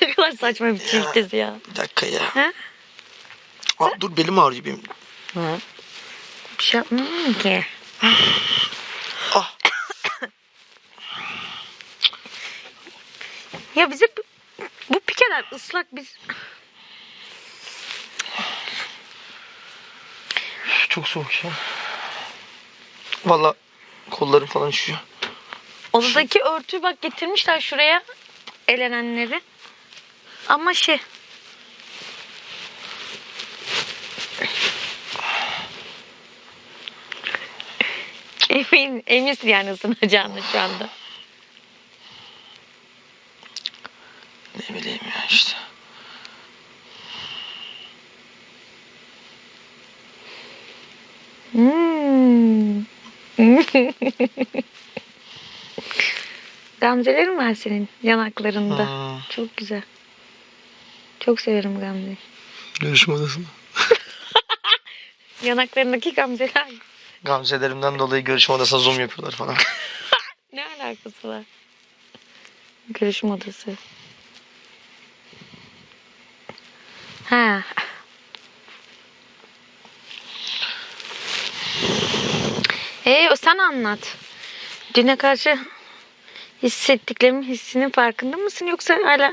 ne kadar saçma bir çifttiz ya. Bir dakika ya. Ha? Aa, dur belim ağrıyor benim. Hı. Bir şey yapmıyorum ki. Ah. Ya bize bu, bu pikeler ıslak biz Çok soğuk ya. Valla kollarım falan üşüyor. odadaki örtüyü bak getirmişler şuraya elenenleri. Ama şey Emin, eminsin yani ısınacağını şu anda. Ne bileyim ya işte. Hmm. Gamzelerin var senin yanaklarında. Hmm. Çok güzel. Çok severim Gamze. Görüşme odasında. Yanaklarındaki gamzeler. Gamzelerimden dolayı görüşme odasına zoom yapıyorlar falan. Ne alakası var? Görüşüm odası. Ha. Ee, o sen anlat. Düne karşı hissettiklerimin hissinin farkında mısın yoksa hala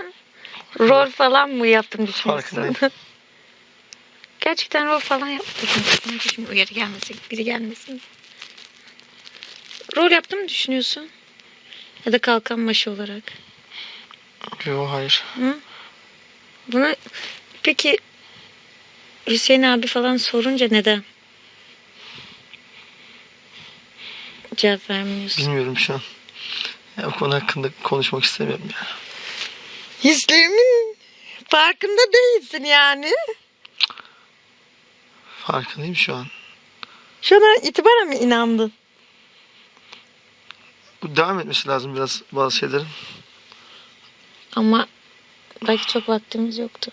rol falan mı yaptım düşünüyorsun? Gerçekten rol falan yaptım. Şimdi uyarı gelmesin, biri gelmesin. Rol yaptım mı düşünüyorsun? Ya da kalkan maşı olarak. Yok hayır. Bunu peki Hüseyin abi falan sorunca neden? Cevap vermiyorsun. Bilmiyorum şu an. Ya, konu hakkında konuşmak istemiyorum ya. Hislerimin farkında değilsin yani. Farkındayım şu an. Şu an itibaren mi inandın? Bu devam etmesi lazım biraz bazı şeylerin. Ama belki çok vaktimiz yoktu.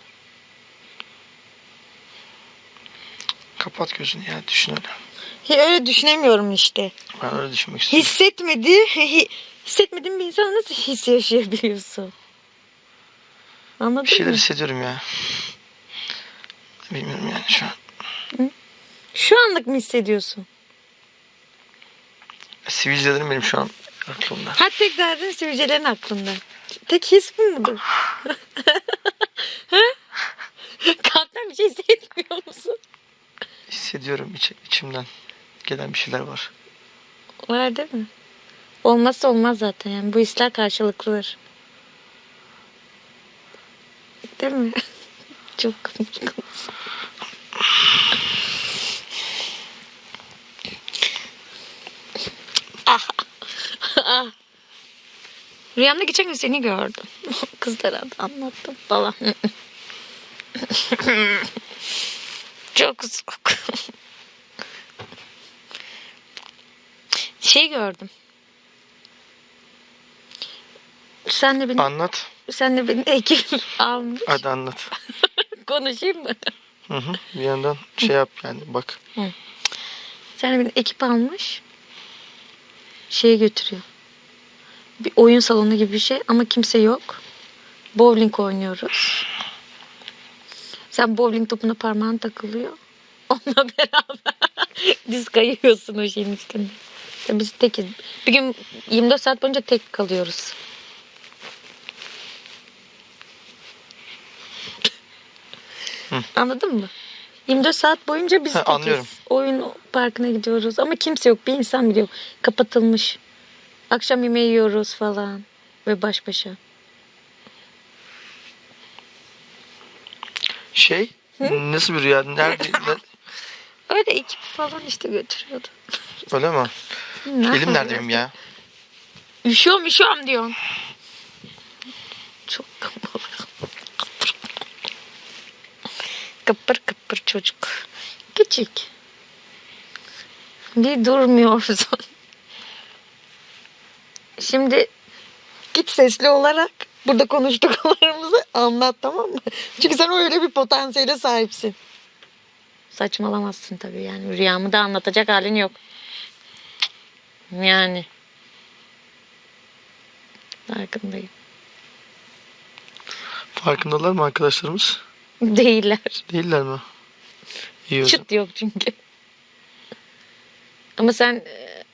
Kapat gözünü ya düşün öyle. Öyle düşünemiyorum işte. Ben öyle düşünmek istiyorum. Hissetmedi, hi- hissetmediğin bir insana nasıl his yaşayabiliyorsun? Anladın Bir şeyler mı? hissediyorum ya. Bilmiyorum yani şu an. Şu anlık mı hissediyorsun? Sivilcelerim benim şu an aklımda. Ha tek derdin sivilcelerin aklında. Tek his bu mudur? Ha? Kalpten bir şey hissetmiyor musun? Hissediyorum iç, içimden. Gelen bir şeyler var. Var değil mi? Olmazsa olmaz zaten yani. Bu hisler karşılıklıdır. Değil mi? Çok komik. ah. Rüyamda geçen gün seni gördüm. Kızlara da anlattım falan. Çok soğuk. Şey gördüm. Sen de beni, Anlat. sen de beni ekip almış. Hadi anlat. Konuşayım mı? Hı hı. Bir yandan şey yap yani bak. Sen de beni ekip almış. Şeye götürüyor. Bir oyun salonu gibi bir şey ama kimse yok. Bowling oynuyoruz. Sen bowling topuna parmağın takılıyor. Onunla beraber diz kayıyorsun o şeyin üstünde. Ya biz tekiz. Bir gün 24 saat boyunca tek kalıyoruz. Anladın mı? 24 saat boyunca biz Ha, tekiz. anlıyorum. Oyun parkına gidiyoruz ama kimse yok. Bir insan bile yok. Kapatılmış. Akşam yemeği yiyoruz falan. Ve baş başa. Şey nasıl bir rüya? Nerede? ne- Öyle ekip falan işte götürüyordu. Öyle mi? Ne Elim nerede benim ya? Üşüyorum üşüyorum diyorsun. Çok kıpır. Kıpır kıpır çocuk. Küçük. Bir durmuyorsun. Şimdi git sesli olarak burada konuştuklarımızı anlat tamam mı? Çünkü sen öyle bir potansiyele sahipsin. Saçmalamazsın tabii yani. Rüyamı da anlatacak halin yok. Yani. Farkındayım. Farkındalar mı arkadaşlarımız? Değiller. Değiller mi? İyi. Çıt yok çünkü. Ama sen e,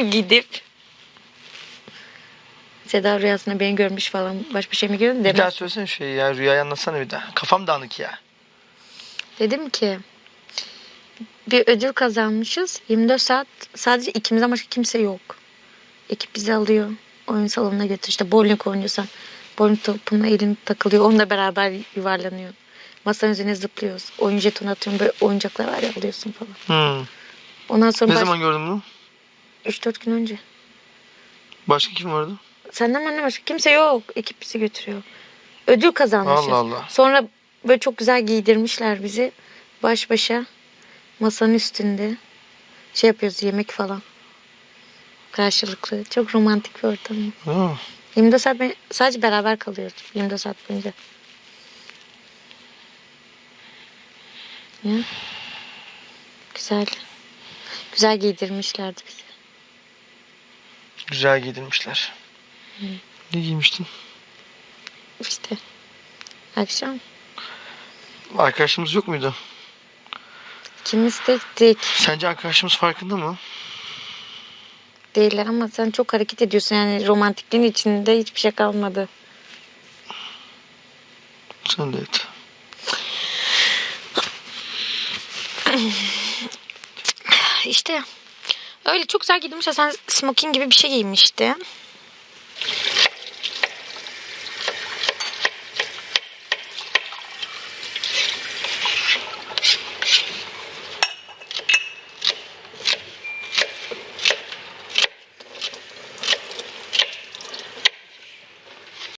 gidip Seda rüyasında beni görmüş falan baş bir şey mi gördün Bir daha söylesene şeyi ya. Rüyayı anlatsana bir daha. Kafam dağınık ya. Dedim ki bir ödül kazanmışız. 24 saat sadece ikimizden başka kimse yok. Ekip bizi alıyor. Oyun salonuna götür. İşte bowling oynuyorsan bowling topuna elin takılıyor. Onunla beraber yuvarlanıyor. Masanın üzerine zıplıyoruz. Oyun jetonu atıyorum. Böyle oyuncaklar var ya alıyorsun falan. Hmm. Ondan sonra Ne baş... zaman gördün bunu? 3-4 gün önce. Başka kim vardı? Senden benden başka kimse yok. Ekip bizi götürüyor. Ödül kazanmışız. Allah Allah. Sonra böyle çok güzel giydirmişler bizi. Baş başa masanın üstünde şey yapıyoruz yemek falan. Karşılıklı. Çok romantik bir ortam. Ha. 24 saat be- sadece beraber kalıyoruz. 24 saat boyunca. Ya. Güzel. Güzel giydirmişlerdi bizi. Güzel giydirmişler. Ne giymiştin? İşte. Akşam Arkadaşımız yok muydu? İkimiz tektik. Sence arkadaşımız farkında mı? Değiller ama sen çok hareket ediyorsun yani romantikliğin içinde hiçbir şey kalmadı. Sen de et. İşte öyle çok güzel giydirmişler. Sen smoking gibi bir şey giymiştin.